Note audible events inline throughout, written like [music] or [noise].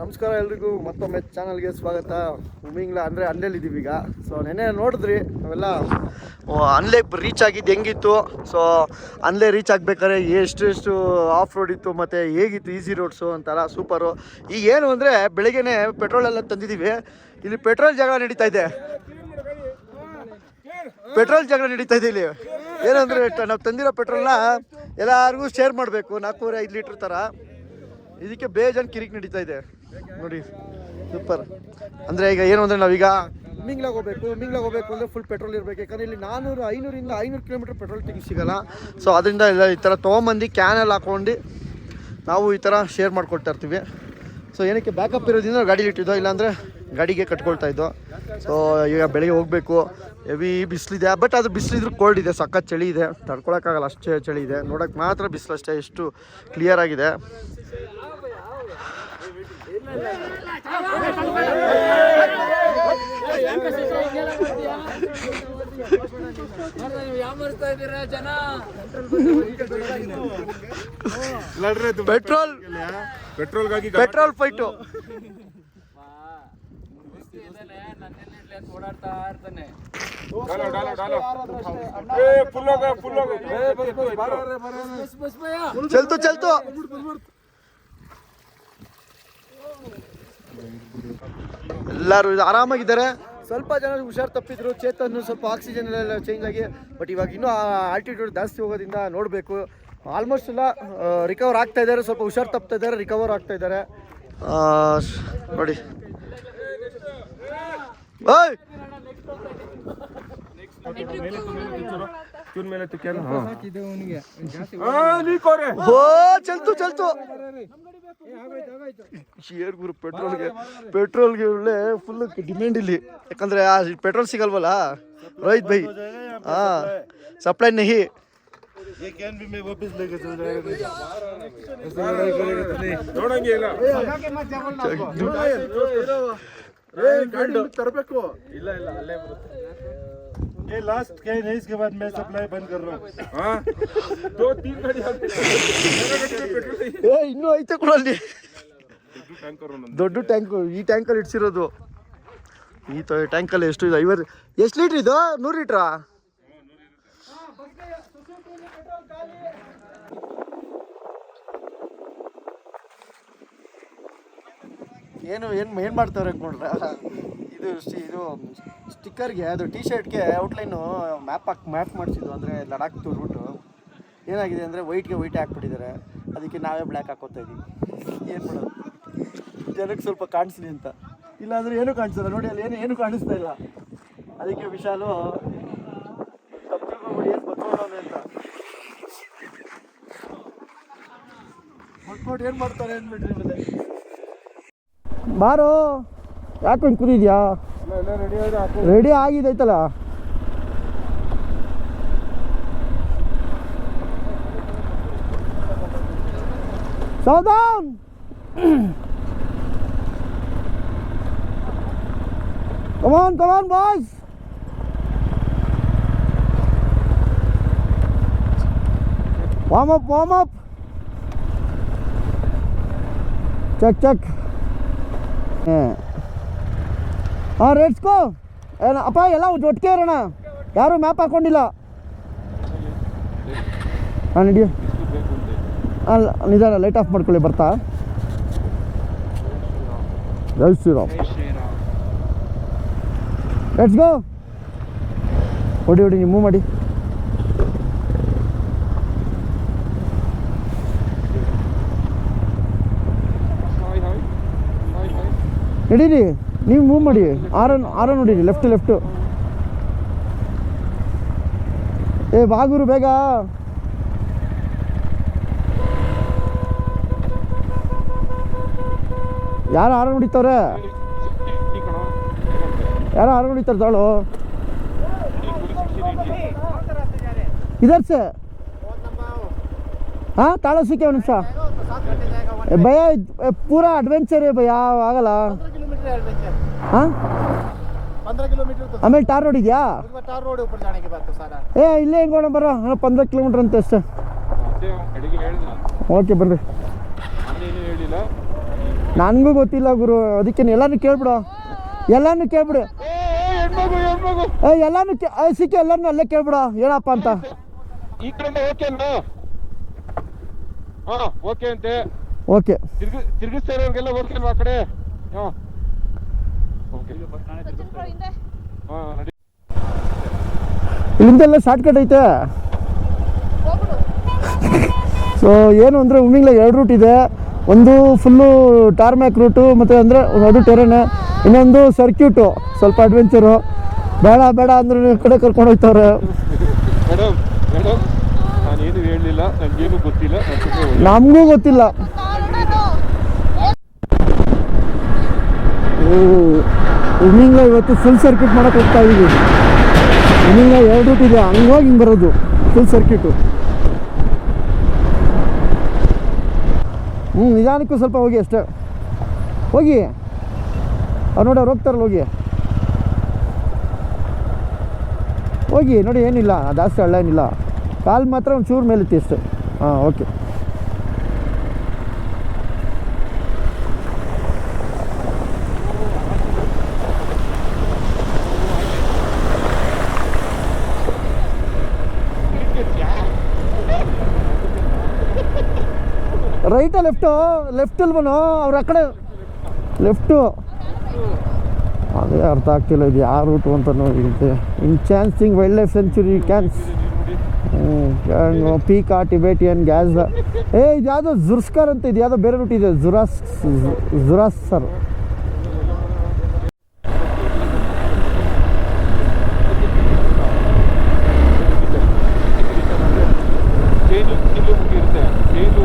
ನಮಸ್ಕಾರ ಎಲ್ರಿಗೂ, ಮತ್ತೊಮ್ಮೆ ಚಾನಲ್ಗೆ ಸ್ವಾಗತ. ಉಮಿಂಗ್ಲ ಅಂದರೆ ಇದ್ದೀವಿ ಈಗ. ಸೊ ನೆನ್ನೆ ನೋಡಿದ್ರಿ, ನಾವೆಲ್ಲ ಅಲ್ಲೇ ರೀಚ್ ಆಗಿದ್ದು ಹೆಂಗಿತ್ತು? ಸೊ ಅಲ್ಲೇ ರೀಚ್ ಆಗ್ಬೇಕಾದ್ರೆ ಎಷ್ಟೆಷ್ಟು ಎಷ್ಟು ಆಫ್ ರೋಡ್ ಇತ್ತು, ಮತ್ತು ಹೇಗಿತ್ತು ಈಸಿ ರೋಡ್ಸು ಅಂತಾರ ಸೂಪರು ಈಗ ಏನು ಅಂದರೆ, ಬೆಳಗ್ಗೆನೆ ಪೆಟ್ರೋಲ್ ಎಲ್ಲ ತಂದಿದ್ದೀವಿ. ಇಲ್ಲಿ ಪೆಟ್ರೋಲ್ ಜಗಳ ನಡೀತಾ ಇದೆ. ಪೆಟ್ರೋಲ್ ಜಗಳ ನಡೀತಾ ಇದೆ ಇಲ್ಲಿ. ಏನಂದರೆ ನಾವು ತಂದಿರೋ ಪೆಟ್ರೋಲ್ನ ಎಲ್ಲರಿಗೂ ಶೇರ್ ಮಾಡಬೇಕು. ನಾಲ್ಕೂವರೆ ಐದು ಲೀಟ್ರ್ ಥರ. ಇದಕ್ಕೆ ಬೇಜನ್ ಕಿರಿಕ್ ನಡೀತಾ ಇದೆ. ನೋಡಿ ಸೂಪರ್ ಅಂದರೆ ಈಗ ಏನು ಅಂದರೆ ನಾವೀಗ ಮಿಂಗ್ಲಾಗ ಹೋಗ್ಬೇಕು ಮಿಂಗ್ಲಾಗ ಹೋಗ್ಬೇಕು ಅಂದರೆ ಫುಲ್ ಪೆಟ್ರೋಲ್ ಇರಬೇಕು. ಯಾಕಂದ್ರೆ ಇಲ್ಲಿ ನಾನೂರು ಐನೂರಿಂದ ಐನೂರು ಕಿಲೋಮೀಟ್ರ್ ಪೆಟ್ರೋಲ್ ತೆಗಿ ಸಿಗಲ್ಲ. ಸೊ ಅದರಿಂದ ಎಲ್ಲ ಈ ಥರ ತೊಗೊಂಬಂದು ಕ್ಯಾನಲ್ಲಿ ಹಾಕೊಂಡು ನಾವು ಈ ಥರ ಶೇರ್ ಮಾಡ್ಕೊಳ್ತಾ ಇರ್ತೀವಿ. ಸೊ ಏನಕ್ಕೆ ಬ್ಯಾಕಪ್ ಇರೋದ್ರಿಂದ ಗಾಡಿ ಇಟ್ಟಿದ್ದೋ ಇಲ್ಲಾಂದರೆ ಗಾಡಿಗೆ ಕಟ್ಕೊಳ್ತಾ ಇದ್ದೋ. ಸೊ ಈಗ ಬೆಳಗ್ಗೆ ಹೋಗಬೇಕು. ಹೆವಿ ಬಿಸಿಲಿದೆ. ಬಟ್ ಅದು ಬಿಸಿಲಿದ್ರು ಕೋಲ್ಡ್ ಇದೆ ಸಖತ್ ಚಳಿ ಇದೆ. ತಡ್ಕೊಳಕ್ಕಾಗಲ್ಲ ಅಷ್ಟೇ ಚಳಿ ಇದೆ. ನೋಡೋಕ್ಕೆ ಮಾತ್ರ ಬಿಸಿಲು ಅಷ್ಟೇ ಎಷ್ಟು ಕ್ಲಿಯರ್ ಆಗಿದೆ. ಪೆಟ್ರೋಲ್ ಪೆಟ್ರೋಲ್ಗಾಗಿ ಪೆಟ್ರೋಲ್ ಫೈಟು ಓಡಾಡ್ತಾ ಇರ್ತಾನೆ ಚಲ್ತು ಚಲ್ತು ಎಲ್ಲರೂ ಆರಾಮಾಗಿದ್ದಾರೆ. ಸ್ವಲ್ಪ ಜನ ಹುಷಾರು ತಪ್ಪಿದ್ರು ಚೇತನ್ ಸ್ವಲ್ಪ ಆಕ್ಸಿಜನ್ ಎಲ್ಲ ಚೇಂಜ್ ಆಗಿ ಬಟ್ ಇವಾಗ ಇನ್ನೂ ಆಲ್ಟಿಟ್ಯೂಡ್ ಜಾಸ್ತಿ ಹೋಗೋದ್ರಿಂದ ನೋಡಬೇಕು. ಆಲ್ಮೋಸ್ಟ್ ಎಲ್ಲ ರಿಕವರ್ ಆಗ್ತಾ ಇದ್ದಾರೆ ಸ್ವಲ್ಪ ಹುಷಾರು ತಪ್ತಾ ಇದ್ದಾರೆ ರಿಕವರ್ ಆಗ್ತಾ ಇದ್ದಾರೆ. ನೋಡಿ. ಮೇಲೆ ತುಕ್ಯಾನ ಹಾ ನೀ ಕೋರೆ. ಓ ಚಲ್ತು ಚಲ್ತು. ಶೇರ್ ಗುರು ಪೆಟ್ರೋಲ್ಗೆ ಪೆಟ್ರೋಲ್ಗೆ ಒಳ್ಳೆ ಫುಲ್ ಡಿಮ್ಯಾಂಡ್ ಇಲ್ಲಿ. ಯಾಕಂದ್ರೆ ಆ ಪೆಟ್ರೋಲ್ ಸಿಗಲ್ವಲ್ಲ? ರೋಹಿತ್ ಬೈ ಹಾ ಸಪ್ಲೈ ನಹಿ. ತರಬೇಕು. ಇಲ್ಲ ತರಬೇಕು ये लास्ट कैन है इसके बाद मैं सप्लाई बंद कर रहा हूँ ಹಾ ದೋ ತೀನ್ ಗಾಡಿ ಹಾಕ್ತೀನಿ. मेरे गाड़ी में पेट्रोल नहीं है। ಏ ಇನ್ನೂ ಐತೆ ಕೂಡ ಅಲ್ಲಿ ದೊಡ್ಡ ಟ್ಯಾಂಕರ್ ಒಂದೊಂದು. ದೊಡ್ಡ ಟ್ಯಾಂಕು ಈ ಟ್ಯಾಂಕಲ್ಲಿ ಇಡ್ಸಿರೋದು ಈ ತ ಟ್ಯಾಂಕಲ್ಲಿ ಎಷ್ಟು ಇದೆ ಐವತ್ತು ಎಷ್ಟು ಲೀಟ್ರ್ ಇದು ನೂರು ಲೀಟ್ರಾ ಏನು ಏನು ಏನು ಮಾಡ್ತಾರೆ ಅನ್ಕೊಂಡ್ರ ಇದು ಸ್ಟಿ- ಇದು ಸ್ಟಿಕ್ಕರ್ಗೆ, ಅದು ಟಿ ಶರ್ಟ್ಗೆ ಔಟ್ಲೈನು ಮ್ಯಾಪ್ ಹಾಕಿ ಮ್ಯಾಪ್ ಮಾಡಿಸಿದ್ದು. ಅಂದರೆ ಲಡಾಖ್ ರೂಟು ಏನಾಗಿದೆ ಅಂದರೆ ವೈಟ್ಗೆ ವೈಟ್ ಹಾಕ್ಬಿಟ್ಟಿದ್ದಾರೆ. ಅದಕ್ಕೆ ನಾವೇ ಬ್ಲ್ಯಾಕ್ ಹಾಕೋತಾ ಇದ್ದೀವಿ ಏನು ಮಾಡೋದು? ಜನಕ್ಕೆ ಸ್ವಲ್ಪ ಕಾಣಿಸ್ಲಿ ಅಂತ. ಇಲ್ಲಾಂದ್ರೆ ಏನೂ ಕಾಣಿಸಲ್ಲ. ನೋಡಿ, ಅಲ್ಲಿ ಏನು ಏನು ಕಾಣಿಸ್ತಾ ಇಲ್ಲ. ಅದಕ್ಕೆ ವಿಶಾಲು ಏನು ಅಂತ ಏನು ಮಾಡ್ತಾರೆ ಮತ್ತೆ? ಬಾರೋ! ಯಾಕೆ ಹಿಂಗೆ ಕುದಿದ್ಯಾ ready ಆಗಿದೈತಲ್ಲ Savdhaan Come on, come on, boys. Warm up, warm up. Check, check. ಹಾಂ ರೇಟ್ಸ್ಕೋ ಏನ ಅಪ್ಪ ಎಲ್ಲ ಒಟ್ಟಿಗೆ ಇರೋಣ. ಯಾರು ಮ್ಯಾಪ್ ಹಾಕೊಂಡಿಲ್ಲ. ಹಾಂ ನಿಡಿ. ಅಲ್ಲ ನಿಧಾನ ಲೈಟ್ ಆಫ್ ಮಾಡ್ಕೊಳ್ಳಿ ಬರ್ತಾ. ಜೈ ಶ್ರೀರಾಮ್. ಲೆಟ್ಸ್ ಗೋ ಹೊಡಿ ಹೊಡಿ ನೀವು ಮೂವ್ ಮಾಡಿ. ನಡೀರಿ. ನೀವು ಮೂವ್ ಮಾಡಿ. ಆರನ್ ಆರನ್ ಹೊಡೀರಿ. ಲೆಫ್ಟ್ ಲೆಫ್ಟು ಏ, ಬಾಗೂರು, ಬೇಗ. ಯಾರು ಆರನ್ ಹೊಡಿತಾವ್ರೆ? ಯಾರು ಆರನ್ ಹೊಡಿತಾರೆ ತಾಳು? ಇದರ್ಸೆ? ಹಾಂ ತಾಳು ಸಿಕ್ಕೆ ಒಂದು ನಿಮಿಷ. ಭಯ ಪೂರಾ ಅಡ್ವೆಂಚರ್ ಭಯ ಆಗಲ್ಲ ಹಾಂ? ಆಮೇಲೆ ಟಾರ್ ರೋಡ್ ಇದೆಯಾ? ಏ ಇಲ್ಲೇ ಹೆಂಗ್ ಹೋಗೋಣ ಬರೋ? ಪಂದ್ರ ಕಿಲೋಮೀಟ್ರ್ ಅಂತ ಅಷ್ಟೇ. ಓಕೆ ಬನ್ರಿ ನನಗೂ ಗೊತ್ತಿಲ್ಲ ಗುರು ಅದಕ್ಕೇನು ಎಲ್ಲಾನು ಕೇಳ್ಬಿಡು. ಎಲ್ಲಾನು ಕೇಳ್ಬಿಡು. ಎಲ್ಲಾನು ಸಿಕ್ಕಿ ಎಲ್ಲಾನು ಅಲ್ಲೇ ಕೇಳ್ಬಿಡ ಏನಪ್ಪ ಅಂತ. ಓಕೆ ಹಾಂ ಓಕೆ ಅಂತೆ. ಓಕೆ. ತಿರ್ಗಿ ತಿರ್ಗಿಸ್ತಾ ಓಕೆ ಆ ಕಡೆ? ಹಾಂ ಇಲ್ಲಿಂದೆಲ್ಲ ಶಾರ್ಟ್ ಕಟ್ ಐತೆ. ಸೊ ಏನು ಅಂದರೆ ಉಮಿಂಗ್ಲ ಎರಡು ರೂಟ್ ಇದೆ. ಒಂದು ಫುಲ್ಲು ಟಾರ್ಮ್ಯಾಕ್ ರೂಟು ಮತ್ತು ಅಂದರೆ ಅದು ಟೆರೇನೆ ಇನ್ನೊಂದು ಸರ್ಕ್ಯೂಟು ಸ್ವಲ್ಪ ಅಡ್ವೆಂಚರು ಬೇಡ ಬೇಡ ಅಂದ್ರೆ ನೀವು ಕಡೆ ಕರ್ಕೊಂಡು ಹೋಗ್ತವ್ರೆ. ನಮಗೂ ಗೊತ್ತಿಲ್ಲ. ಉಮಿಂಗ್ಲ ಇವತ್ತು ಫುಲ್ ಸರ್ಕ್ಯೂಟ್ ಮಾಡೋಕೆ ಹೋಗ್ತಾ ಇದ್ದೀವಿ ಉಮಿಂಗ್ಲ ಎರಡು ರೂಟ್ ಇದೆ, ಹಂಗೋಗಿ ಹಿಂಗೆ ಬರೋದು ಫುಲ್ ಸರ್ಕ್ಯೂಟು ಹ್ಞೂ ನಿಧಾನಕ್ಕೂ ಸ್ವಲ್ಪ ಹೋಗಿ ಅಷ್ಟೇ. ಹೋಗಿ. ಅವ್ರು ನೋಡಿ ಅವ್ರು ಹೋಗ್ತಾರಲ್ಲ, ಹೋಗಿ. ಹೋಗಿ, ನೋಡಿ ಏನಿಲ್ಲ, ಜಾಸ್ತಿ ಹಳ್ಳ ಏನಿಲ್ಲ. ಕಾಲು ಮಾತ್ರ ಒಂದು ಚೂರು ಇತ್ತು ಅಷ್ಟೇ. ಹಾಂ ಓಕೆ ರೈಟಾ ಲೆಫ್ಟು ಲೆಫ್ಟ್ ಅಲ್ವನು? ಅವ್ರ ಆ ಕಡೆ. ಲೆಫ್ಟು ಅದೇ ಅರ್ಥ ಆಗ್ತಿಲ್ಲ, ಇದು ಯಾವ ರೂಟು ಅಂತ ಇರುತ್ತೆ ಇನ್ ಚಾನ್ಸಿಂಗ್ ವೈಲ್ಡ್ ಲೈಫ್ ಸೆಂಚುರಿ ಕ್ಯಾನ್ಸ್ ಪೀಕಾ ಟಿಬೇಟಿಯನ್ ಗ್ಯಾಸ್ ಏ, ಇದು ಯಾವುದೋ ಜುರ್ಸ್ಕರ್ ಅಂತ, ಇದು ಯಾವುದೋ ಬೇರೆ ರೂಟ್ ಇದೆ ಜುರಾಸ್ ಜುರಾಸ್ ಸರ್ ಚೇಂಜ್ ಚೇಂಜ್ ಇರುತ್ತೆ ಚೇಂಜ್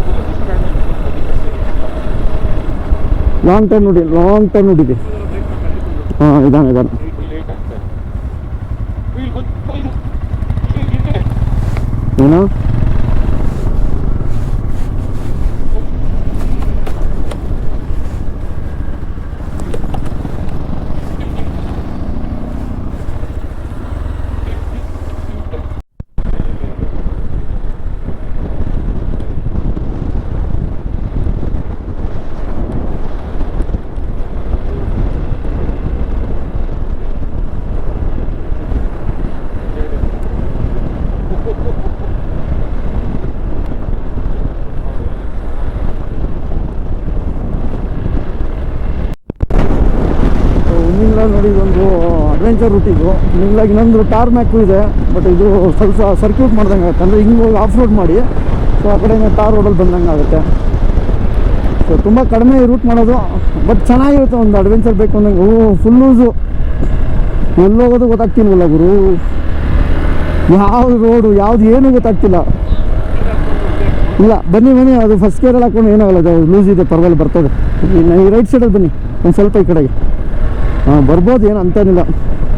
ಲಾಂಗ್ ಟರ್ನ್ ನೋಡಿ ಲಾಂಗ್ ಟರ್ನ್ ನೋಡಿದೆ. ಹಾಂ ಇದಾನೆ ಇದಾನೆ. ಏನು ನಿಮ್ಲಾಗ ನೋಡಿ ಇದೊಂದು ಅಡ್ವೆಂಚರ್ ರೂಟಿಗೂ ನಿಮ್ಲಾಗ ಇನ್ನೊಂದು ಟಾರ್ ಮ್ಯಾಕು ಇದೆ ಬಟ್ ಇದು ಸ್ವಲ್ಪ ಸರ್ಕ್ಯೂಟ್ ಮಾಡ್ದಂಗೆ ಆಗುತ್ತೆ. ಅಂದರೆ ಹಿಂಗೆ ಹೋಗಿ ಆಫ್ ರೋಡ್ ಮಾಡಿ ಸೊ ಆ ಕಡೆಯಿಂದ ಟಾರ್ ರೋಡಲ್ಲಿ ಬಂದಂಗೆ ಆಗುತ್ತೆ. ಸೊ ತುಂಬ ಕಡಿಮೆ ರೂಟ್ ಮಾಡೋದು ಬಟ್ ಚೆನ್ನಾಗಿರುತ್ತೆ ಒಂದು ಅಡ್ವೆಂಚರ್ ಬೇಕು ಅಂದಂಗೆ ಓ ಫುಲ್ ಲೂಸು ಎಲ್ಲೋಗೋದು ಗೊತ್ತಾಗ್ತಿಲ್ವಲ್ಲ ಗುರು? ಯಾವ ರೋಡು ಯಾವುದು ಏನು ಗೊತ್ತಾಗ್ತಿಲ್ಲ. ಇಲ್ಲ, ಬನ್ನಿ ಬನ್ನಿ, ಅದು ಫಸ್ಟ್ ಗೇರಲ್ಲಿ ಹಾಕೊಂಡು ಏನಾಗಲ್ಲ ಅದು ಲೂಸ್ ಇದೆ, ಪರವಾಗಿಲ್ಲ, ಬರ್ತದೆ. ಈ ರೈಟ್ ಸೈಡಲ್ಲಿ ಬನ್ನಿ, ಒಂದು ಸ್ವಲ್ಪ ಈ ಕಡೆಗೆ. ಹಾಂ, ಬರ್ಬೋದು, ಏನು ಅಂತೇನಿಲ್ಲ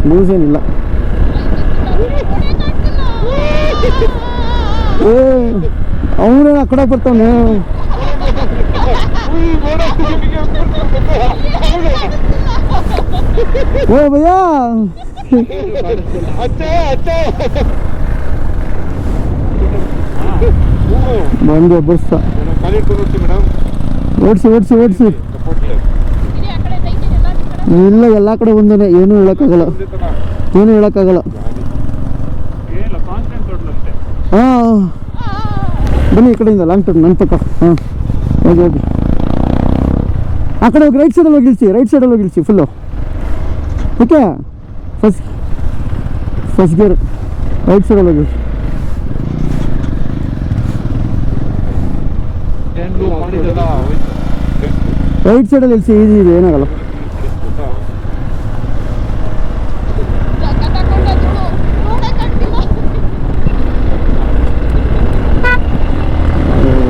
ಲೂಸ್ ಏನಿಲ್ಲ. ಏ ಆ ಕಡೆ ಬರ್ತಾನೆ? ಓ ಭಯ ಬಂದೆ ಬಸ್ ಓಡಿಸಿ ಓಡಿಸಿ ಓಡಿಸಿ. ಇಲ್ಲ ಎಲ್ಲ ಕಡೆ ಒಂದೇ ಏನೂ ಹೇಳೋಕ್ಕಾಗಲ್ಲ. ಏನೂ ಹೇಳೋಕ್ಕಾಗಲ್ಲ. ಹಾಂ ಬನ್ನಿ ಈ ಕಡೆಯಿಂದ ಲಾಂಗ್ ಟರ್ಮ್ ನನ್ನ ಪಕ್ಕ. ಹಾಂ. ಹೋಗಿ ಹೋಗಿ. ಆ ಕಡೆ ಹೋಗಿ ರೈಟ್ ಸೈಡಲ್ಲಿ ಹೋಗಿ ಇಳಿಸಿ ರೈಟ್ ಸೈಡಲ್ಲಿ ಹೋಗಿ ಇಳಿಸಿ full okay first first gear right ಸೈಡಲ್ಲಿ ಹೋಗಿ ರೈಟ್ ಸೈಡಲ್ಲಿ ಇಳಿಸಿ ಈಸಿ ಇದೆ, ಏನಾಗಲ್ಲ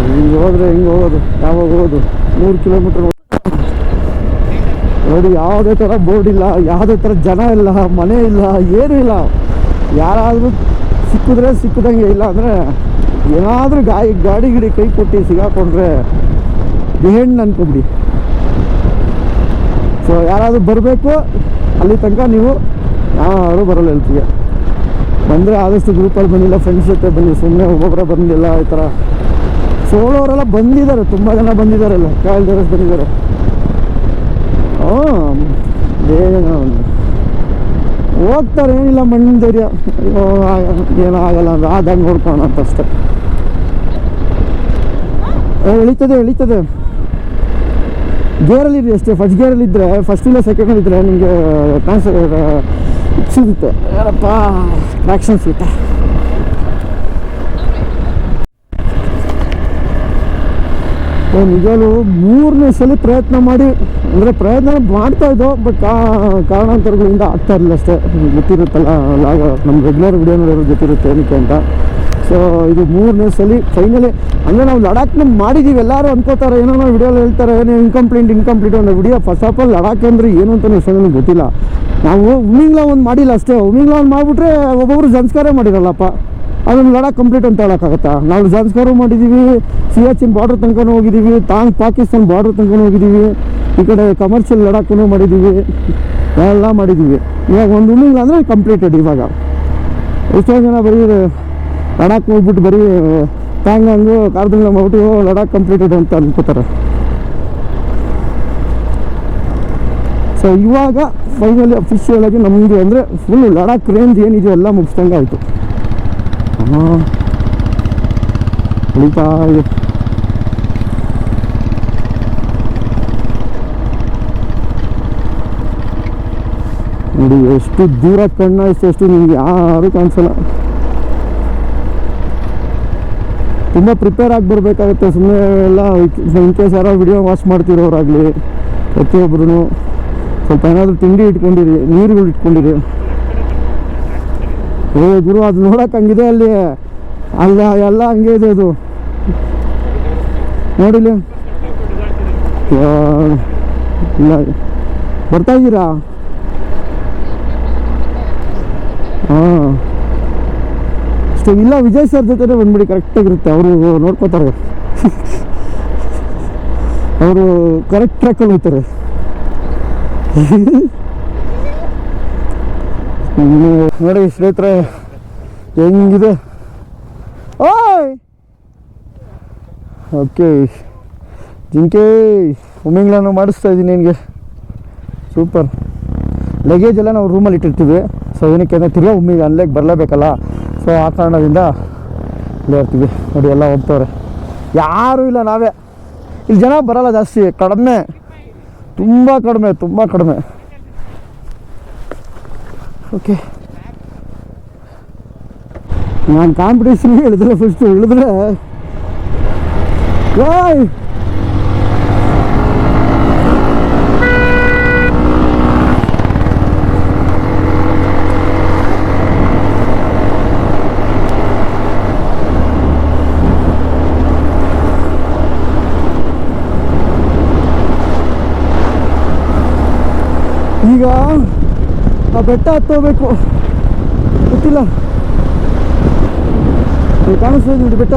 ಹಿಂಗೆ ಹೋದ್ರೆ ಹಿಂಗೆ ಹೋಗೋದು ಯಾವಾಗ ಹೋಗೋದು ಕಿಲೋಮೀಟರ್ ನೋಡಿ, ಯಾವುದೇ ಥರ ಬೋರ್ಡ್ ಇಲ್ಲ, ಯಾವುದೇ ಥರ ಜನ ಇಲ್ಲ, ಮನೆ ಇಲ್ಲ, ಏನೂ ಇಲ್ಲ. ಯಾರಾದರೂ ಸಿಕ್ಕಿದ್ರೆ ಸಿಕ್ಕಿದಂಗೆ ಇಲ್ಲ ಅಂದರೆ ಏನಾದರೂ ಗಾಡಿ ಗಾಡಿ ಗಿಡಿ ಕೈ ಕೊಟ್ಟು ಸಿಗಾಕೊಂಡ್ರೆ ಹೆಣ್ಣು ಅನ್ಕೊಂಬಿಡಿ. ಸೊ ಯಾರಾದರೂ ಬರಬೇಕು, ಅಲ್ಲಿ ತನಕ ನೀವು ಯಾರು ಬರಲ್ಲ ಹೇಳ್ತೀವಿ ಬಂದರೆ ಆದಷ್ಟು ಗ್ರೂಪಲ್ಲಿ ಬಂದಿಲ್ಲ ಫ್ರೆಂಡ್ಸ್ ಜೊತೆ ಬನ್ನಿ ಸುಮ್ಮನೆ ಒಬ್ಬೊಬ್ಬರ ಬಂದಿಲ್ಲ ಈ ಥರ. ಸೋಲೋರೆಲ್ಲ ಬಂದಿದ್ದಾರೆ, ತುಂಬ ಜನ ಬಂದಿದ್ದಾರೆ ಲೆಕ್ಕ ಇಲ್ದಿರೋಷ್ಟು ಬಂದಿದ್ದಾರೆ. ಹೋಗ್ತಾರೆ ಏನಿಲ್ಲ ಮಣ್ಣಿನ ಧೈರ್ಯ. ಅಂದ್ರೆ ಏನೂ ಆಗಲ್ಲ ಅದು ಆದಂಗೆ ನೋಡ್ಕೋಣ ಅಂತ ಅಷ್ಟೇ. ಎಳಿತದೆ ಎಳಿತದೆ. ಗೇರಲ್ಲಿ ಇರಿ ಅಷ್ಟೇ ಫಸ್ಟ್ ಗೇರಲ್ಲಿ ಇದ್ದರೆ ಫಸ್ಟ್ ಇಲ್ಲ ಸೆಕೆಂಡ್ ಇದ್ದರೆ ನಿಮಗೆ ಟ್ರಾನ್ಸ್ ಸಿಗುತ್ತೆ. ಏನಪ್ಪ ಟ್ರಾಕ್ಷನ್ ಸಿಗುತ್ತೆ. ನಿಜವಾಗ್ಲೂ ಮೂರನೇ ಸಲ ಪ್ರಯತ್ನ ಮಾಡಿ, ಅಂದರೆ ಪ್ರಯತ್ನ ಮಾಡ್ತಾ ಇದ್ದೋ ಬಟ್ ಕಾರಣಾಂತರಗಳಿಂದ ಆಗ್ತಾ ಇರಲಿಲ್ಲ ಅಷ್ಟೇ. ಗೊತ್ತಿರುತ್ತಲ್ಲ ಲಾಗ ನಮ್ಮ ರೆಗ್ಯುಲರ್ ವಿಡಿಯೋ ನೋಡೋರು ಗೊತ್ತಿರುತ್ತೆ ಏನಕ್ಕೆ ಅಂತ. ಸೊ ಇದು ಮೂರನೇ ಸಲ ಫೈನಲಿ ಅಂದರೆ ನಾವು ಲಡಾಖ್ನ ಮಾಡಿದ್ದೀವಿ ಎಲ್ಲರೂ ಅನ್ಕೋತಾರೆ, ಏನೋ ನಾವು ವಿಡಿಯೋಲಿ ಹೇಳ್ತಾರೆ, ಏನೋ ಇನ್ಕಂಪ್ಲೀಟ್ ಇನ್ಕಂಪ್ಲೀಟ್ ಅಂದರೆ video first of all Ladakh ಅಂದರೆ ಏನು ಅಂತ ನನಗೆ ಗೊತ್ತಿಲ್ಲ. ನಾವು ಉಮಿಂಗ್ಲಾ ಒಂದು ಮಾಡಿಲ್ಲ ಅಷ್ಟೇ. ಉಮಿಂಗ್ಲಾ ಒಂದು ಮಾಡಿಬಿಟ್ರೆ ಒಬ್ಬೊಬ್ರು ಸಂಸ್ಕಾರ ಮಾಡಿರಲ್ಲಪ್ಪ. ಅದನ್ನು ಲಡಾಖ್ ಕಂಪ್ಲೀಟ್ ಅಂತ ಹೇಳೋಕ್ಕಾಗತ್ತಾ? ನಾವು ಸಂಸ್ಕಾರ ಮಾಡಿದ್ದೀವಿ ಸಿಯಾಚಿನ್ ಬಾರ್ಡ್ರ್ ತನಕನೂ ಹೋಗಿದ್ದೀವಿ ತಾಂಗ್ ಪಾಕಿಸ್ತಾನ್ ಬಾರ್ಡ್ರ್ ತನಕನೂ ಹೋಗಿದ್ದೀವಿ ಈ ಕಡೆ ಕಮರ್ಷಿಯಲ್ ಲಡಾಖನ್ನು ಮಾಡಿದ್ದೀವಿ ಎಲ್ಲ ಮಾಡಿದ್ದೀವಿ ಇವಾಗ ಒಂದು ಇಲ್ಲ ಅಂದರೆ ಕಂಪ್ಲೀಟೆಡ್ ಇವಾಗ. ಎಷ್ಟೋ ಜನ ಬರೀ ಲಡಾಖ್ ಹೋಗ್ಬಿಟ್ಟು ಬರೀ ಕಾರ್ದಂಗ ಮಾಡ್ಬಿಟ್ಟು ಓ, ಲಡಾಖ್ ಕಂಪ್ಲೀಟೆಡ್ ಅಂತ ಅನ್ಕೋತಾರೆ. ಸೊ ಇವಾಗ ಫೈನಲಿ ಅಫಿಷಿಯಲ್ ಆಗಿ ನಮಗೆ ಅಂದರೆ ಫುಲ್ ಲಡಾಖ್ ರೇಂಜ್ ಏನಿದೆ ಎಲ್ಲ ಮುಗಿಸ್ದಂಗೆ ಆಯಿತು ಹಾಂ ಉಳಿತಾ ಇದೆ ನೋಡಿ, ಎಷ್ಟು ದೂರ ಕಣ್ಣ ಎಷ್ಟು ನಿಮ್ಗೆ ಯಾರು ಕಾಣಿಸಲ್ಲ. ತುಂಬ ಪ್ರಿಪೇರ್ ಆಗಿ ಬರಬೇಕಾಗುತ್ತೆ ಸುಮ್ಮನೆ ಎಲ್ಲ ಇನ್ ಕೇಸ್ ಯಾರೋ ವಿಡಿಯೋ ವಾಚ್ ಮಾಡ್ತಿರೋರಾಗಲಿ ಪ್ರತಿಯೊಬ್ಬರು ಸ್ವಲ್ಪ ಏನಾದರೂ ತಿಂಡಿ ಇಟ್ಕೊಂಡಿರಿ, ನೀರುಗಳು ಇಟ್ಕೊಂಡಿರಿ. ಏ ಗುರು, ಅದು ನೋಡಕ್ಕೆ ಹಂಗಿದೆ ಅಲ್ಲಿ. ಅಲ್ಲ, ಎಲ್ಲ ಹಂಗೆ ಇದೆ ಅದು. ನೋಡಿಲ್ಲ. ಇಲ್ಲ. ಬರ್ತಾ ಇದ್ದೀರಾ? ಹಾಂ. ಇಲ್ಲ, ವಿಜಯ್ ಸರ್ ಜೊತೆ ಬಂದ್ಬಿಡಿ ಕರೆಕ್ಟಾಗಿರುತ್ತೆ ಅವರು ನೋಡ್ಕೋತಾರೆ. [laughs] ಅವರು ಕರೆಕ್ಟ್ ಟ್ರ್ಯಾಕಲ್ಲಿ ಹೋಗ್ತಾರೆ. [laughs] ನೋಡಿ ಸ್ನೇಹಿತರೆ, ಹೆಂಗಿದೆ? ಓಯ್! ಓಕೆ ಜಿಂಕೆ ಉಮಿಂಗ್ಲನ್ನು ಮಾಡಿಸ್ತಾ ಇದ್ದೀನಿ ನಿನಗೆ. ಸೂಪರ್. ಲಗೇಜ್ ಎಲ್ಲ ನಾವು ರೂಮಲ್ಲಿ ಇಟ್ಟಿರ್ತೀವಿ. ಸೊ ಏನಕ್ಕೆ ಅಂದರೆ ತಿರ್ಗಾ ಉಮ್ಮಿಗೆ ಅಲ್ಲೇ ಬರಲೇಬೇಕಲ್ಲ? ಸೊ ಆ ಕಾರಣದಿಂದ ಇಲ್ಲೇ ಇರ್ತೀವಿ. ನೋಡಿ, ಎಲ್ಲ ಹೋಗ್ತವ್ರೆ. ಯಾರೂ ಇಲ್ಲ ನಾವೇ. ಇಲ್ಲಿ ಜನ ಬರಲ್ಲ ಜಾಸ್ತಿ. ಕಡಿಮೆ. ತುಂಬ ಕಡಿಮೆ ತುಂಬ ಕಡಿಮೆ. ಓಕೆ ನಾನು ಕಾಂಪಿಟೇಷನ್ಗೆ ಇಳಿದ್ರೆ ಫಸ್ಟು ಇಳಿದ್ರೆ ಓಯ್ ಈಗ ಆ ಬೆಟ್ಟ ಹತ್ತೋಗ್ಬೇಕು ಗೊತ್ತಿಲ್ಲ ಕಾಣಿಸ್ತದೆ ನೋಡಿ ಬೆಟ್ಟ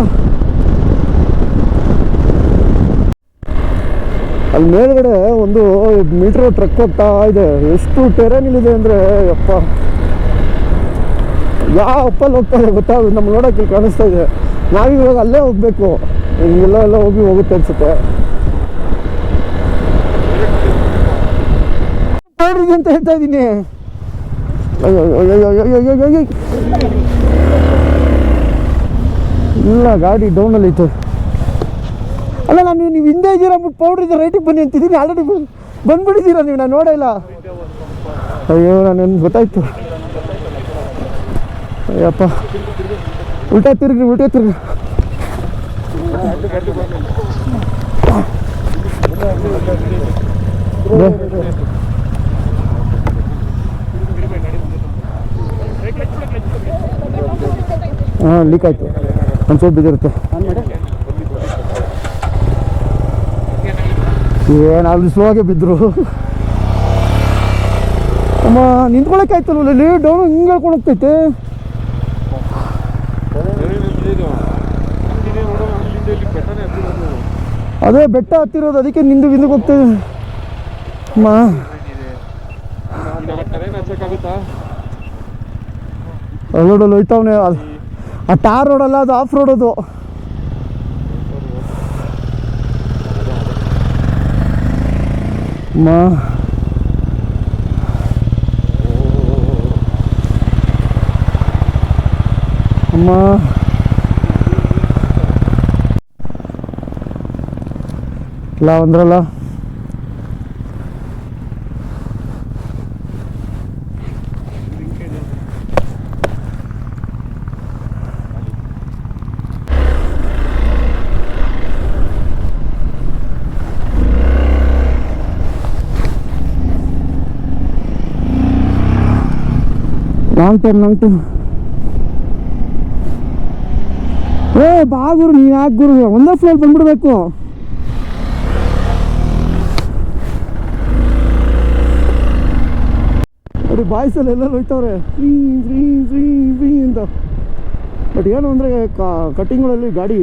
ಅಲ್ಲಿ ಮೇಲ್ಗಡೆ ಒಂದು ಮೀಟ್ರ್ ಟ್ರಕ್ ಹೋಗ್ತಾ ಇದೆ ಎಷ್ಟು ಟೆರೇನ್ ಇದೆ ಅಂದರೆ ಯಪ್ಪ ಯಾವ ಅಪ್ಪಲ್ಲಿ ಹೋಗ್ತಾ ಇದೆ ಗೊತ್ತಾ ನಮ್ಗೆ ನೋಡೋಕೆ ಇಲ್ಲಿ ಕಾಣಿಸ್ತಾ ಇದೆ ನಾವಿವಾಗ ಅಲ್ಲೇ ಹೋಗ್ಬೇಕು ಹಿಂಗೆಲ್ಲ ಎಲ್ಲ ಹೋಗಿ ಹೋಗುತ್ತೆ ಅನ್ಸುತ್ತೆ ಅಂತ ಹೇಳ್ತಾ ಇದ್ದೀನಿ ಅಯ್ಯೋ ಅಯ್ಯೋ ಅಯ್ಯೋ. ಇಲ್ಲ, ಗಾಡಿ ಡೌನಲ್ಲಿ ಐತೆ ಅಲ್ಲ, ನಾನು ನೀವು ನೀವು ಹಿಂದೆ ಇದ್ದೀರಾ? ಬಿಟ್ಟು ಪೌಡ್ರ್ ಇದೆ ರೈಟಿಗೆ ಬನ್ನಿ ಅಂತಿದ್ದೀನಿ. ಆಲ್ರೆಡಿ ಬಂದ್ಬಿಟ್ಟಿದ್ದೀರಾ ನೀವು? ನಾನು ನೋಡೇ ಇಲ್ಲ. ಅಯ್ಯೋ, ನಾನು ಗೊತ್ತಾಯ್ತು. ಅಯ್ಯಪ್ಪ. ಉಲ್ಟಾ ತಿರುಗಿ ಉಲ್ಟಾ ತಿರುಗಿ ಹಾಂ ಲೀಕ್ ಆಯಿತು. ಒಂದು ಸ್ವಲ್ಪ ಬಿದ್ದಿರುತ್ತೆ ಏನು ಅಲ್ಲಿ ಸ್ಲೋ ಆಗಿ ಬಿದ್ದರು ಅಮ್ಮ ನಿಂತ್ಕೊಳಕ್ಕೆ ಆಯ್ತಲ್ಲ ಡೌನ್ ಹಿಂಗೆ ಹೇಳ್ಕೊಂಡು ಹೋಗ್ತೈತೆ ಅದೇ ಬೆಟ್ಟ ಹತ್ತಿರೋದು, ಅದಕ್ಕೆ ನಿಂದು ಬಿಂದು ಹೋಗ್ತದೆ ಅಮ್ಮ. ಅಲ್ಲೋಡಲ್ಲಿ ಹೋಯ್ತವನೆ ಅದು ಆ ಟಾರ್ ರೋಡಲ್ಲ ಅದು ಆಫ್ ರೋಡ್ ಅದು. ಮಾ. ಅಮ್ಮ ಇಲ್ಲ ಅಂದ್ರಲ್ಲ. ಟೈಮ್ ಲಾಂಗ್ ಟರ್ನ್ ಏ ಬಾ ಗುರು ನೀನು ಯಾಕೆ ಗುರು? ಒಂದೇ ಫ್ಲೋರ್ ಬಂದ್ಬಿಡ್ಬೇಕು. ನೋಡಿ ಬಾಯ್ಸಲ್ಲಿ ಎಲ್ಲ ಹೋಯ್ತವ್ರೆ. ಫ್ರೀ ಫ್ರೀ ಅಂತ. ಬಟ್ ಏನು ಅಂದರೆ ಕಟ್ಟಿಂಗ್ಗಳಲ್ಲಿ ಗಾಡಿ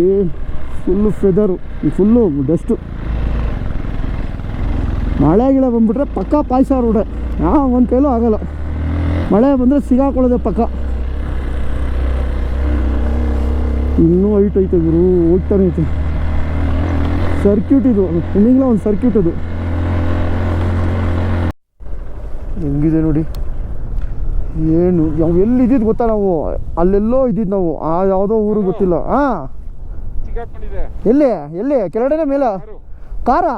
ಫುಲ್ಲು ಫೆದರು ಫುಲ್ಲು ಡಸ್ಟು ಮಳೆ ಗಿಳ ಬಂದ್ಬಿಟ್ರೆ ಪಕ್ಕ ಪಾಯಸ ರೋಡೆ. ಯಾವ ಒಂದು ಕೈಲೂ ಆಗಲ್ಲ. ಮಳೆ ಬಂದರೆ ಸಿಗಾಕೊಳ್ಳೋದೆ ಪಕ್ಕ. ಇನ್ನೂ ಐಟ್ ಐತೆ ಗುರು ಹೋಗ್ತಾನೆ ಐತೆ. ಸರ್ಕ್ಯೂಟ್ ಇದು ಹೆಣ್ಣಿಂಗ್ಲ ಒಂದು ಸರ್ಕ್ಯೂಟ್ ಅದು. ಹೆಂಗಿದೆ ನೋಡಿ. ಏನು ಯಾವ ಎಲ್ಲಿ ಇದ್ದಿದ್ದು ಗೊತ್ತಾ ನಾವು? ಅಲ್ಲೆಲ್ಲೋ ಇದ್ದಿದ್ದು ನಾವು ಆ ಯಾವುದೋ ಊರು ಗೊತ್ತಿಲ್ಲ. ಹಾಂ ಎಲ್ಲಿ ಎಲ್ಲಿ? ಕೆಳಗಡೆನೇ ಮೇಲೆ? ಕಾರಾ?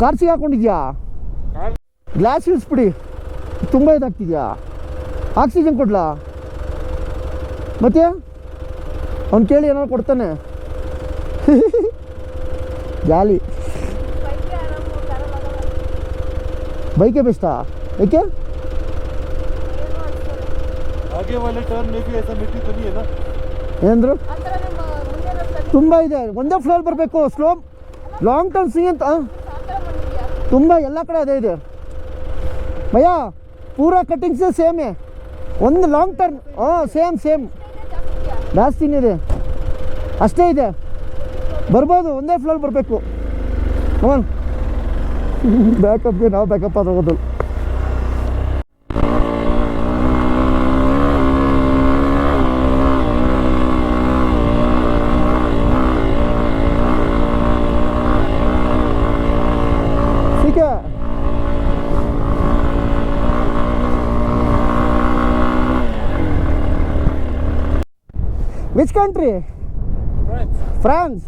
ಕಾರ್ ಸಿಗಾಕೊಂಡಿದ್ಯಾ? ಗ್ಲಾಸ್ ಇಳಿಸ್ಬಿಡಿ. ತುಂಬ ಇದಾಗ್ತಿದೆಯಾ? ಆಕ್ಸಿಜನ್ ಕೊಡ್ಲಾ? ಮತ್ತೆ? ಅವ್ನು ಕೇಳಿ ಏನಾದ್ರು ಕೊಡ್ತಾನೆ. [laughs] ಜಾಲಿ. ಬೈಕೇ ಬೆಸ್ಟಾ? ಯಾಕೆ ಏನಂದ್ರು? ತುಂಬ ಇದೆ. ಒಂದೇ ಫ್ಲೋರ್ ಬರಬೇಕು ಸ್ಲೋ ಲಾಂಗ್ ಟರ್ಮ್ ಸಿ ಅಂತ ತುಂಬ ಎಲ್ಲ ಕಡೆ ಅದೇ ಇದೆ. ಭಯ್ಯ ಪೂರಾ ಕಟ್ಟಿಂಗ್ಸು ಸೇಮೇ. ಒಂದು ಲಾಂಗ್ ಟರ್ಮ್ ಹಾಂ ಸೇಮ್ ಸೇಮ್. ಜಾಸ್ತಿನೇ ಇದೆ. ಅಷ್ಟೇ ಇದೆ. ಬರ್ಬೋದು, ಒಂದೇ ಫ್ಲೋರ್ ಬರಬೇಕು. ಹ್ಞೂ ಬ್ಯಾಕಪ್ಗೆ ನಾವು ಬ್ಯಾಕಪ್ ಆಗೋದು Which country? France.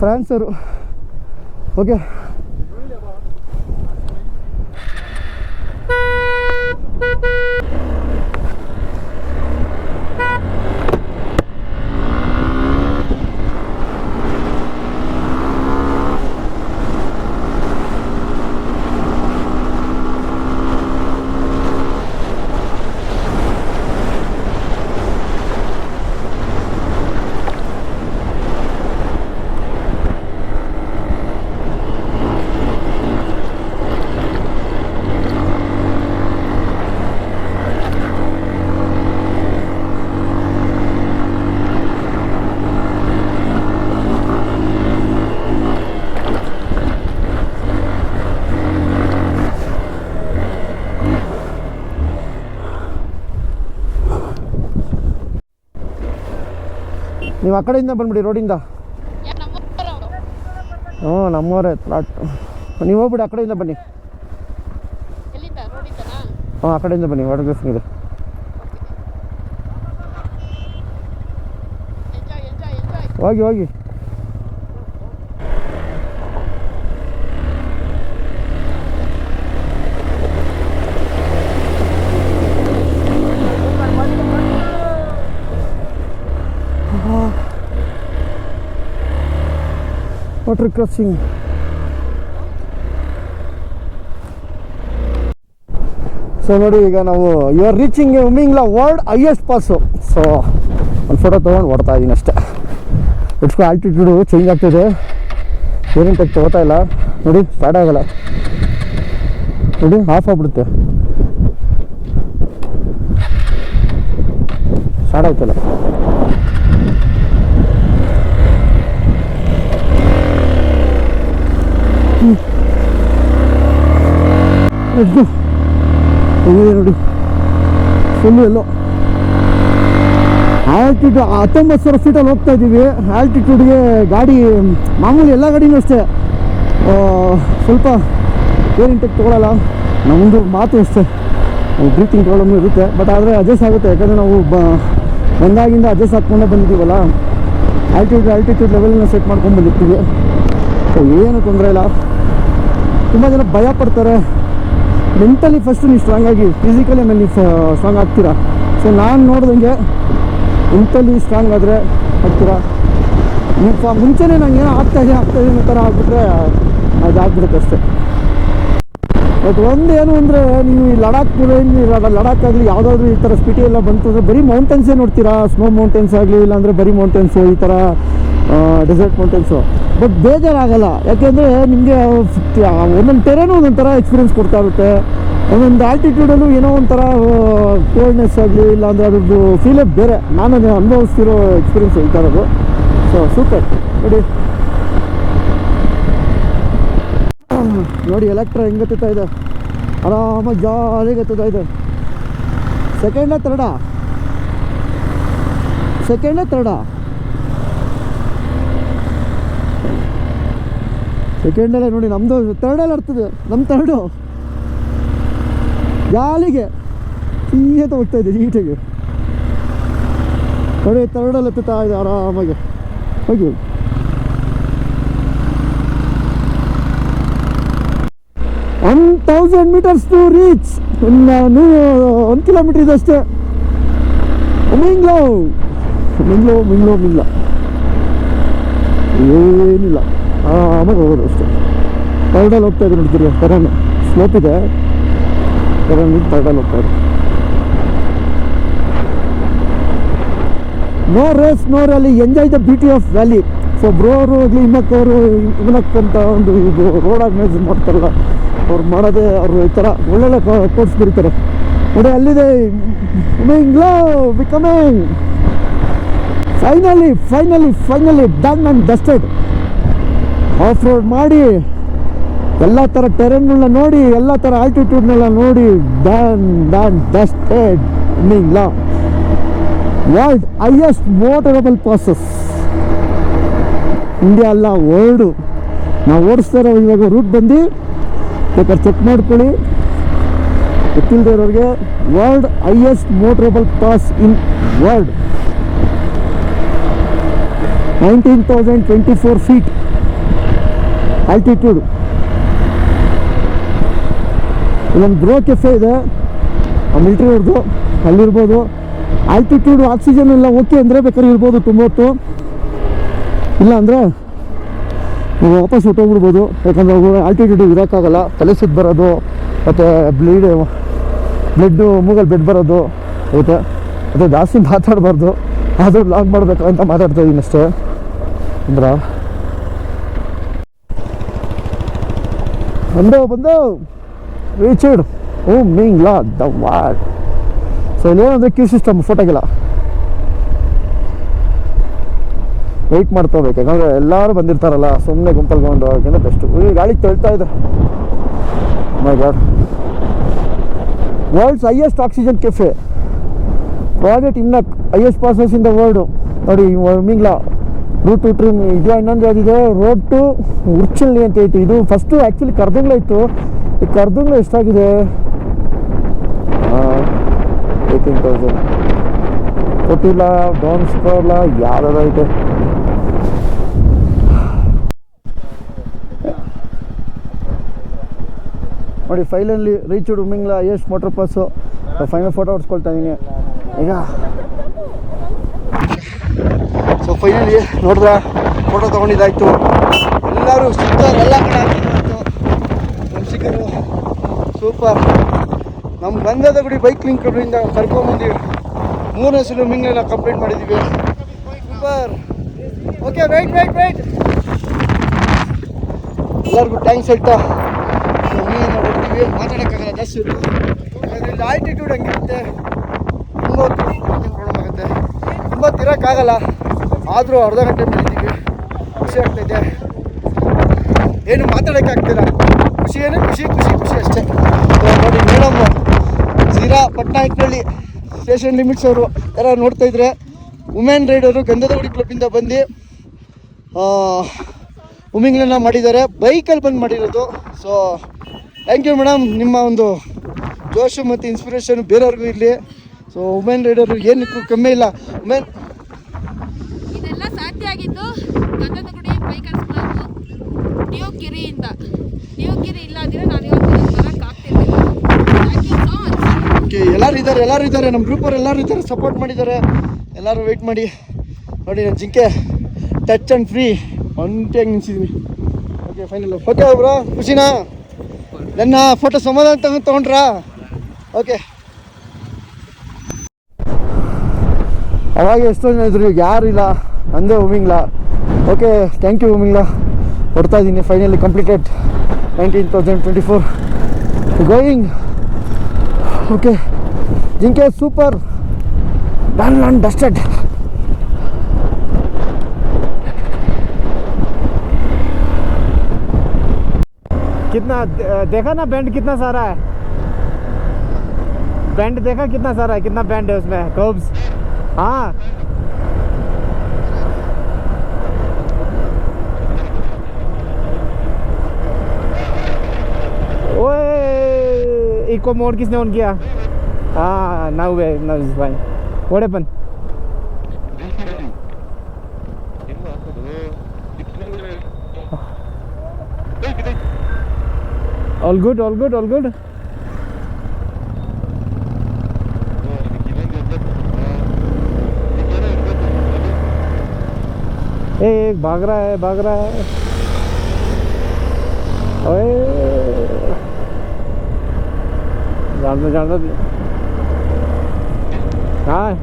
ಫ್ರಾನ್ಸ್ ಅವರು ಓಕೆ ನೀವು ಆ ಕಡೆಯಿಂದ ಬಂದ್ಬಿಡಿ, ರೋಡಿಂದ. ಹ್ಞೂ ನಮ್ಮವರೇ ಪ್ಲಾಟ್ ನೀವು ಹೋಗ್ಬಿಡಿ, ಆ ಕಡೆಯಿಂದ ಬನ್ನಿ. ಹಾಂ ಆ ಕಡೆಯಿಂದ ಬನ್ನಿ ವಾಟರ್ ಇದೆ ಹೋಗಿ ಹೋಗಿ. ವಾಟರ್ ಕ್ರಾಸಿಂಗ್ ಸೊ ನೋಡಿ ಈಗ ನಾವು you are reaching Umling La world highest pass so ಒಂದು ಫೋಟೋ ತೊಗೊಂಡು ಓಡ್ತಾ ಇದ್ದೀನಿ ಅಷ್ಟೇ. ಇಟ್ಕೊ ಆಲ್ಟಿಟ್ಯೂಡು ಚೇಂಜ್ ಆಗ್ತಿದೆ. ಏನೇನು ಟೆಕ್ ತೊಗೋತಾ ಇಲ್ಲ. ನೋಡಿ ಸ್ಟಾರ್ಟ್ ಆಗಲ್ಲ. ನೋಡಿ ಆಫ್ ಆಗ್ಬಿಡುತ್ತೆ. ಸ್ಟಾರ್ಟ್ ಆಯ್ತಲ್ಲ. ಹೆಂಗಿದೆ ನೋಡಿ. ಫುಲ್ಲು ಎಲ್ಲೋ ಆಲ್ಟಿಟ್ಯೂಡ್ ಹತ್ತೊಂಬತ್ತು ಸಾವಿರ ಫೀಟಲ್ಲಿ ಹೋಗ್ತಾ ಇದ್ದೀವಿ. ಆಲ್ಟಿಟ್ಯೂಡ್ಗೆ ಗಾಡಿ, ಮಾಮೂಲಿ ಎಲ್ಲ ಗಾಡಿನೂ ಅಷ್ಟೇ. ಸ್ವಲ್ಪ ಏರ್ ಇಂಟೆಕ್ ತೊಗೊಳಲ್ಲ. ನಮ್ಮದು ಮಾತು ಅಷ್ಟೇ. ಬ್ರೀತಿಂಗ್ ಪ್ರಾಬ್ಲಮ್ ಇರುತ್ತೆ. ಬಟ್ ಆದರೆ ಅಡ್ಜಸ್ಟ್ ಆಗುತ್ತೆ. ಯಾಕಂದರೆ ನಾವು ಬ, ಬಂದಾಗಿಂದ ಅಡ್ಜಸ್ಟ್ ಹಾಕ್ಕೊಂಡೇ ಬಂದಿದ್ದೀವಲ್ಲ. ಆಲ್ಟಿಟ್ಯೂಡ್ ಆಲ್ಟಿಟ್ಯೂಡ್ ಲೆವೆಲ್ನ ಸೆಟ್ ಮಾಡ್ಕೊಂಡು ಬಂದಿರ್ತೀವಿ. ಸೊ ಏನು ತೊಂದರೆ ಇಲ್ಲ. ತುಂಬ ಜನ ಭಯ ಪಡ್ತಾರೆ. ಮೆಂಟಲಿ ಫಸ್ಟ್ ನೀವು ಸ್ಟ್ರಾಂಗ್ ಆಗಿ ಫಿಸಿಕಲಿ ಆಮೇಲೆ ನೀವು ಸ್ಟ್ರಾಂಗ್ ಆಗ್ತೀರಾ? ಸೊ ನಾನು ನೋಡಿದಂಗೆ ಮೆಂಟಲಿ ಸ್ಟ್ರಾಂಗ್ ಆದರೆ ಆಗ್ತೀರಾ? ನೀವು ಮುಂಚೆನೇ ನಂಗೆ ಏನೋ ಆಗ್ತಾ ಇದೆ ಅನ್ನೋ ಥರ ಆಗ್ಬಿಟ್ರೆ ಅದು ಆಗ್ಬಿಡುತ್ತೆ ಅಷ್ಟೇ ಬಟ್ ಏನು ಅಂದರೆ, ನೀವು ಈ ಲಡಾಖ್ ಲಡಾಖ್ ಆಗಲಿ ಯಾವುದಾದ್ರೂ ಈ ಥರ ಸ್ಪಿಟಿ ಎಲ್ಲ ಬಂತು ಅಂದರೆ ಬರೀ ಮೌಂಟೇನ್ಸೇ ನೋಡ್ತೀರಾ? ಸ್ನೋ ಮೌಂಟೇನ್ಸ್ ಆಗಲಿ, ಇಲ್ಲಾಂದರೆ ಬರೀ ಮೌಂಟೇನ್ಸು ಈ ಥರ ಡೆಸರ್ಟ್ ಮೌಂಟೇನ್ಸು ಬಟ್ ಬೇಜಾರಾಗಲ್ಲ. ಯಾಕೆಂದರೆ ನಿಮಗೆ ಒಂದೊಂದು ಟೆರೇನು ಒಂದೊಂದು ಥರ ಎಕ್ಸ್ಪೀರಿಯನ್ಸ್ ಕೊಡ್ತಾ ಇರುತ್ತೆ. ಒಂದೊಂದು ಆಲ್ಟಿಟ್ಯೂಡಲ್ಲೂ ಏನೋ ಒಂಥರ ಕೋಲ್ಡ್ನೆಸ್ ಆಗಲಿ, ಇಲ್ಲಾಂದರೆ ಅದ್ರದ್ದು ಫೀಲೇ ಬೇರೆ. ನಾನು ಅನುಭವಿಸ್ತಿರೋ ಎಕ್ಸ್ಪೀರಿಯನ್ಸ್ ಹೇಳ್ತಾ ಇರೋದು. ಸೊ ಸೂಪರ್ ನೋಡಿ. ನೋಡಿ ಎಲೆಕ್ಟ್ರಾ ಹೆಂಗೆ ಹತ್ತುತ್ತಾ ಇದೆ. ಆರಾಮಾಗಿ ಜಾಲಿ ಹತ್ತುತ್ತಾ ಇದೆ. ಸೆಕೆಂಡ ತರ್ಡಾ ಸೆಕೆಂಡ ತರ್ಡಾ ಸೆಕೆಂಡಲ್ಲೇ ನೋಡಿ ನಮ್ಮದು ತರ್ಡಲ್ಲಿ ಹರ್ತದೆ ನಮ್ಮ ತರ್ಡು ಗಾಲಿಗೆ ಸೀಯತ ಹೋಗ್ತಾ ಇದೆ ನೀಟಾಗಿ ನೋಡಿ ತರ್ಡಲ್ಲಿ ಹತ್ತುತ್ತಾ ಇದೆ, ಆರಾಮಾಗಿ. ಹೋಗಿ. One thousand metres to reach ಒಂದು ಒಂದು ಕಿಲೋಮೀಟರ್ ಇದೆ ಅಷ್ಟೇ ಮಿಂಗ್ಲೋ ಮಿಂಗ್ಲೋ ಮಿಂಗ್ಲೋ ಮಿಂಗ್ಲ ಏನಿಲ್ಲ. ಆರಾಮಾಗಿ ಹೋಗೋದು ಅಷ್ಟೇ. ತರ್ಡಲ್ಲಿ ಹೋಗ್ತಾ ಇದೆ ನೋಡ್ತೀರಿ ಕರಣ್ ಸ್ಲೋಪ್ ಇದೆ. ಕರಣ್ ತರ್ಡಲ್ಲಿ ಹೋಗ್ತಾ ಇದೆ no race no rally enjoy the beauty of valley so bro ಆಗಲಿ ಇಲ್ಲಿ ಅವರು ಇಮ್ಮಕ್ ಒಂದು ಇದು ರೋಡ್ ಆರ್ಗನೈಸ್ ಮಾಡ್ತಾರಲ್ಲ, ಅವ್ರು ಮಾಡೋದೇ ಅವರು ಈ ಥರ ಒಳ್ಳೊಳ್ಳೆ ಕೋರ್ಸ್ ಬರೀತಾರೆ. ನೋಡಿ, ಅಲ್ಲಿದೆ becoming finally finally finally done and dusted off road ಮಾಡಿ, ಎಲ್ಲ ಥರ ಟೆರನ್ಗಳನ್ನ ನೋಡಿ, ಎಲ್ಲ ಥರ ಆಲ್ಟಿಟ್ಯೂಡ್ನೆಲ್ಲ ನೋಡಿ Umling La world highest motorable passes India ಅಲ್ಲ ವರ್ಲ್ಡು ನಾವು ಓಡಿಸ್ತಾ ಇರೋ ಇವಾಗ ರೂಟ್ ಬಂದು ಬೇಕಾದ್ರೆ ಚೆಕ್ ಮಾಡ್ಕೊಳ್ಳಿ. ಗೊತ್ತಿಲ್ಲದೆ world highest motorable pass in world nineteen thousand twenty four feet altitude ಇಲ್ಲೊಂದು ಬ್ರೋ ಕೆಫೆ ಇದೆ. ಮಿಲ್ಟ್ರಿ ಅವ್ರದ್ದು ಅಲ್ಲಿರ್ಬೋದು. ಆಲ್ಟಿಟ್ಯೂಡ್ ಆಕ್ಸಿಜನ್ ಎಲ್ಲ ಓಕೆ ಅಂದರೆ ಬೇಕಾದ್ರೆ ಇರ್ಬೋದು, ತುಂಬ ಹೊತ್ತು. ಇಲ್ಲ ಅಂದರೆ ನೀವು ವಾಪಸ್ ಹೊಟ್ಟೋಗ್ಬಿಡ್ಬೋದು ಯಾಕಂದರೆ ಆಲ್ಟಿಟ್ಯೂಡ್ ಇರೋಕ್ಕಾಗಲ್ಲ. ತಲೆ ಸುತ್ತ ಬರೋದು, ಮತ್ತು ಬ್ಲೀಡ್ ಬ್ಲಡ್ಡು ಮೂಗಲ್ಲಿ ಬೆಡ್ ಬರೋದು ಓಕೆ ಮತ್ತು ಜಾಸ್ತಿ ಮಾತಾಡಬಾರ್ದು. ಆದರೂ ಲಾಗ್ ಮಾಡಬೇಕು ಅಂತ ಮಾತಾಡ್ತಾ ಇದ್ದೀನಿ ಅಷ್ಟೇ ಅಂದ್ರೆ ಬಂದು ಬಂದು. Reached Umling La the what so ಇಲ್ಲೇನಂದರೆ queue system ಫೋಟೋಗೆಲ್ಲ ವೆಯ್ಟ್ ಮಾಡ್ಕೋಬೇಕು. ಯಾಕಂದರೆ ಎಲ್ಲರೂ ಬಂದಿರ್ತಾರಲ್ಲ ಸುಮ್ಮನೆ ಗುಂಪಲ್ಕೊಂಡು ಹೋಗೋಕ್ಕಿಂತ ಬೆಸ್ಟು ಈ ಗಾಡಿ ತಳ್ತಾ ಇದೆ. My god world's highest oxygen cafe project ಇನ್ನ highest passes in the world ನೋಡಿ ಮಿಂಗ್ಲಾ. ರೂಟ್ ಟು ಟ್ರಿಮ್ ಇದು ಇನ್ನೊಂದು ಯಾವುದಿದೆ ರೋಡ್ ಟು ಉರ್ಚಳ್ಳಿ ಅಂತ ಐತಿ ಇದು ಫಸ್ಟು ಆ್ಯಕ್ಚುಲಿ ಕರ್ದಂಗ್ಲ ಇತ್ತು ಈ ಕರ್ದಂಗ್ಲ ಎಷ್ಟಾಗಿದೆ? ಏಯ್ಟೀನ್ ತೌಸಂಡ್ ಕೊಟ್ಟಿಲ್ಲ ಡೌನ್ ಸ್ಕೋರ್ಲ ಯಾವ್ದಾದೈತೆ ನೋಡಿ ಫೈನಲಿ ರೀಚ್ಡ್ ಉಮಿಂಗ್ಲ ಎಷ್ಟು ಮೋಟ್ರ್ ಪಾಸು ಫೈನಲ್ ಫೋಟೋ ಹೊಡ್ಸ್ಕೊಳ್ತಾ ಇದ್ದೀನಿ ಈಗ ಫೈನಲಿ ನೋಡಿದ್ರ? ಫೋಟೋ ತೊಗೊಂಡಿದ್ದಾಯ್ತು. ಎಲ್ಲರೂ ಸುತ್ತ ಎಲ್ಲ ಕಡೆ ವಂಶಿಕರು ಸೂಪರ್ ನಮ್ಮ ಬಂದದ ಗುಡಿ ಬೈಕ್ ಲಿಂಕ್ ಕಡೆಯಿಂದ ಕರ್ಕೊಂಬಂದು ಮೂರನೇ ಮಿಂಗ್ನೆಲ್ಲ ಕಂಪ್ಲೀಟ್ ಮಾಡಿದ್ದೀವಿ super okay wait wait wait ಎಲ್ಲರಿಗೂ ಟ್ಯಾಂಕ್ಸ್ ಹೇಳ್ತಾ ಮೀನನ್ನು ಹೊಡ್ತೀವಿ. ಮಾತಾಡೋಕ್ಕಾಗಲ್ಲ ಜಾಸ್ತಿ ಯಾಕಂದರೆ ಇಲ್ಲಿ ಆಲ್ಟಿಟ್ಯೂಡ್ ಹಂಗಿರುತ್ತೆ? ತುಂಬ ಹೊತ್ತು ಪ್ರಾಬ್ಲಮ್ ಆಗುತ್ತೆ. ತುಂಬ ತಿರೋಕ್ಕಾಗಲ್ಲ ಆದರೂ ಅರ್ಧ ಗಂಟೆ ಇದ್ದೀವಿ ಖುಷಿ ಆಗ್ತೈತೆ ಏನು ಮಾತಾಡೋಕ್ಕಾಗ್ತಿಲ್ಲ ಖುಷಿ ಏನು? ಖುಷಿ ಖುಷಿ ಖುಷಿ ಅಷ್ಟೇ. ನೋಡಿ madam Sira Patnayakanahalli station limits ಅವರು ಯಾರು ನೋಡ್ತಾ ಇದ್ರೆ ವುಮೆನ್ ರೈಡರು ಗಂಧದಗುಡಿ ಕ್ಲಬ್ಬಿಂದ ಬಂದು ವುಮಿಂಗ್ಲನ್ನ ಮಾಡಿದ್ದಾರೆ. ಬೈಕಲ್ಲಿ ಬಂದು ಮಾಡಿರೋದು. ಸೊ ಥ್ಯಾಂಕ್ ಯು ಮೇಡಮ್ ನಿಮ್ಮ ಒಂದು ಜೋಶು ಮತ್ತು ಇನ್ಸ್ಪಿರೇಷನ್ ಬೇರೆಯವ್ರಿಗೂ ಇರಲಿ. ಸೊ ವುಮೆನ್ ರೈಡರು ಏನಕ್ಕೂ ಕಮ್ಮಿ ಇಲ್ಲ. ವುಮೆನ್ ಸಾಧ್ಯ ಆಗಿದ್ದು ಗಂಧದಗುಡಿ ಬೈಕರ್ಸ್ ಕ್ಲಬ್ ಡಿಯೋಗಿರಿಯಿಂದ ಡಿಯೋಗಿರಿ ಇಲ್ಲ ಅಂದ್ರೆ ನಾನು ಇವತ್ತು ಬರಕ್ಕೆ ಆಗ್ತಿರ್ಲಿಲ್ಲ ಥ್ಯಾಂಕ್ ಯು ಓಕೆ ಎಲ್ಲರೂ ಇದ್ದಾರೆ ಎಲ್ಲರೂ ಇದ್ದಾರೆ ನಮ್ಮ ಗ್ರೂಪವ್ರು ಎಲ್ಲರೂ ಇದ್ದಾರೆ ಸಪೋರ್ಟ್ ಮಾಡಿದ್ದಾರೆ. ಎಲ್ಲರೂ ವೆಯ್ಟ್ ಮಾಡಿ. ನೋಡಿ, ನಾನು ಜಿಂಕೆ ಟಚ್ ಆ್ಯಂಡ್ ಫ್ರೀ ಒಂಟಿಯಾಗಿ ನಿಲ್ಸಿದ್ವಿ ಓಕೆ ಫೈನಲ್ ಓಕೆ ಬ್ರೋ ಖುಷಿನಾ? ನನ್ನ ಫೋಟೋ ಸಮಾಧಾನ ತಗೊಂಡು ತೊಗೊಂಡ್ರಾ? ಓಕೆ ಅವಾಗ ಎಷ್ಟೋ ಜನ ಇದ್ರು ಯಾರಿಲ್ಲ ಅಂದೇ ಉಮಿಂಗ್ಲ ಓಕೆ ಥ್ಯಾಂಕ್ ಯು ಉಮಿಂಗ್ಲ ಹೊಡ್ತಾ ಇದ್ದೀನಿ finally completed nineteen thousand twenty four going okay ಜಿಂಕೆ ಸೂಪರ್ ಡನ್ ಅಂಡ್ ಡಸ್ಟೆಡ್ कितना देखा ना बैंड कितना सारा है बैंड देखा कितना सारा है कितना बैंड है उसमें कर्व्स हाँ ओए, इको मोड किसने ऑन किया? हाँ now way now is fine what happen all good all good all good एक भाग रहा है, भाग रहा है। ओए। 上次上次来。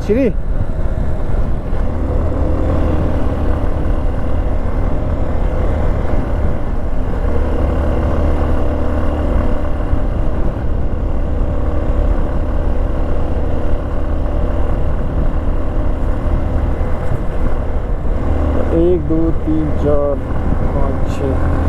कौन श्री एक दो तीन चार पाँच छः